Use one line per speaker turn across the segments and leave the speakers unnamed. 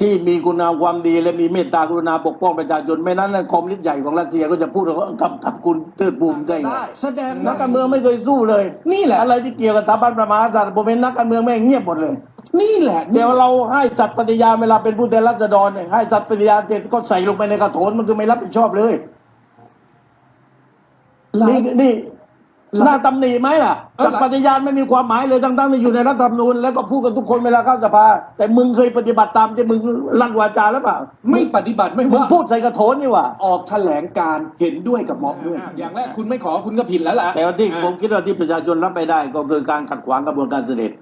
ที่มีคุณงามความดีและมีเมตตากรุณาปกป้องประชาชนไม่นั้นนะคอมมิวนิสต์ใหญ่ของรัสเซียก็จะพูดว่ากับกับคุณเติร์ดบูมได้ไง
แสดง
นักการเมืองไม่เคยสู้เลย
นี่แหละ
อะไรที่เกี่ยวกับสถาบันพระมหากษัตริย์ผมเป็นนักการเมืองไม่งเงียบหมดเลย
นี่แหละ
เดี๋ยวเราให้สัตย์ปฏิญาณเวลาเป็นผู้แทนรัษฎรเนี่ยให้สัตย์ปฏิญาณเสร็จก็ใส่ลงไปในกระโถนมันคือไม่รับผิดชอบเลย
หลาย
นี่นี่
หลาย
น่าตำหนิไหมล่ะ
เออ
สัตย์ปฏิญาณไม่มีความหมายเลยทั้งๆที่อยู่ในรัฐธรรมนูญแล้วก็พูดกันทุกคนเวลาเข้าสภา แต่มึงเคยปฏิบัติตามที่มึงลั่นวาจาหรือเปล่า
ไม่ปฏิบัติไม่
มึง
ว่า
พูดใส่กระโถนนี่หว่า
ออกแถลงการเห็นด้วยกับม็อบด้วยอย่างแรกคุณไม่ขอคุณก็ผิดแล้วล่ะ
แต่ว่าที่
อ่า
ผมคิดว่าที่ประชาชนรับไม่ได้ก็คือการขัดขวางกระบวนการเสด็จ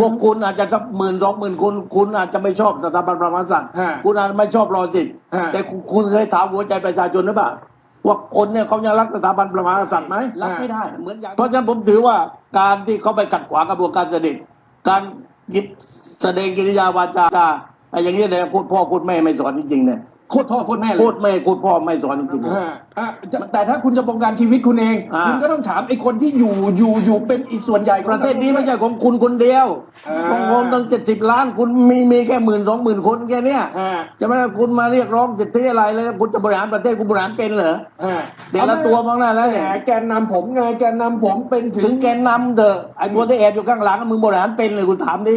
พวกคุณอาจจะกับหมื่นสองหมื่นคนคุณอาจจะไม่ชอบสถาบันพระมหากษัตริย์
ฮะ
คุณอาจจะไม่ชอบรอสิทธิ์
ฮะ
แต่คุณคุณเคยถามหัวใจประชาชนหรือเปล่า ว่าคนเนี่ยเขายังรักสถาบันพระมหากษัตริย์ไหม
รับไม่ได้
เหมือนอย่างเพราะฉะนั้นผมถือว่าการที่เขาไปขัดขวางกระบวนการเสด็จ การยิบแสดงกิริยาวาจาไอ้อย่างนี้เลยพูดพ่อพูดแม่ไม่สอนจริงๆเนี่ย
โคตรพ่อโคตรแม่เลย
พูดแม่พูดพ่อไม่สอนจริงๆ
อ่าอ่าจะแต่ถ้าคุณจะบงการชีวิตคุณเอง
อ่า
คุณก็ต้องถามไอ้คนที่อยู่อยู่อยู่เป็นอีกส่วนใหญ่ของ
ประเทศนี้ไม่ใช่ของคุณคนเดียว
อ่า
ของคนตั้งเจ็ดสิบล้านคุณมีมีแค่หมื่นสองหมื่นคนแค่เนี้ย
อ่า
จะไม่ได้คุณมาเรียกร้องสิทธิอะไรเลยคุณจะบริหารประเทศคุณบริหารเป็นเหรอ
อ่า
เดี๋ยวละตัวมองหน้าแล้วเนี่ย
หมแกนนำผมไงแกนนำผมเป็นถึ
ถึ
ง
งแกนนำเถอะไอ้ตัวที่แอบอยู่ข้างหลังมึงบริหารเป็นเลยคุณถามดิ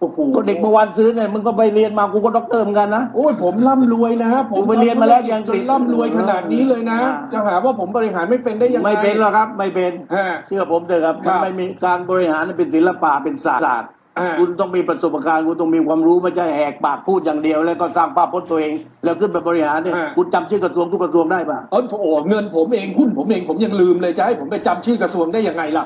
โอ้โห
ก็เด็กเมื่อวานซื้อเนี่ยมึงก็ไปเรียนมากูก็ด็อกเตอร์เหมือนกันนะ
โอ้ยผมร่ำรวยนะ ผม
ผมไปเรียนมาแล้วที่อังกฤษ
จนร่ำรวยขนาดนี้เลยนะ
อ่า
จะหาว่าผมบริหารไม่เป็นได้ยังไง
ไม่เป็นหรอกครับ ไม่เป็น
อ่า
เชื่อผมเถอะครับ
ครั
มัน
บ
ไม่มีการบริหารเป็นศิลปะเป็นศาสตร์
อ่า
คุณต้องมีประสบการณ์คุณต้องมีความรู้ไม่ใช่แหกปากพูดอย่างเดียว แล้วก็สร้างภาพพจน์ตัวเอง แล้วขึ้นไปบริหารเนี่ย
อ่า
คุณจำชื่อกระทรวงทุกกระทรวงได้ป่ะ
เออโอ้โหเงินผมเองหุ้นผมเองผมยังลืมเลยจะให้ผมไปจำชื่อกระทรวงได้ยังไงล่ะ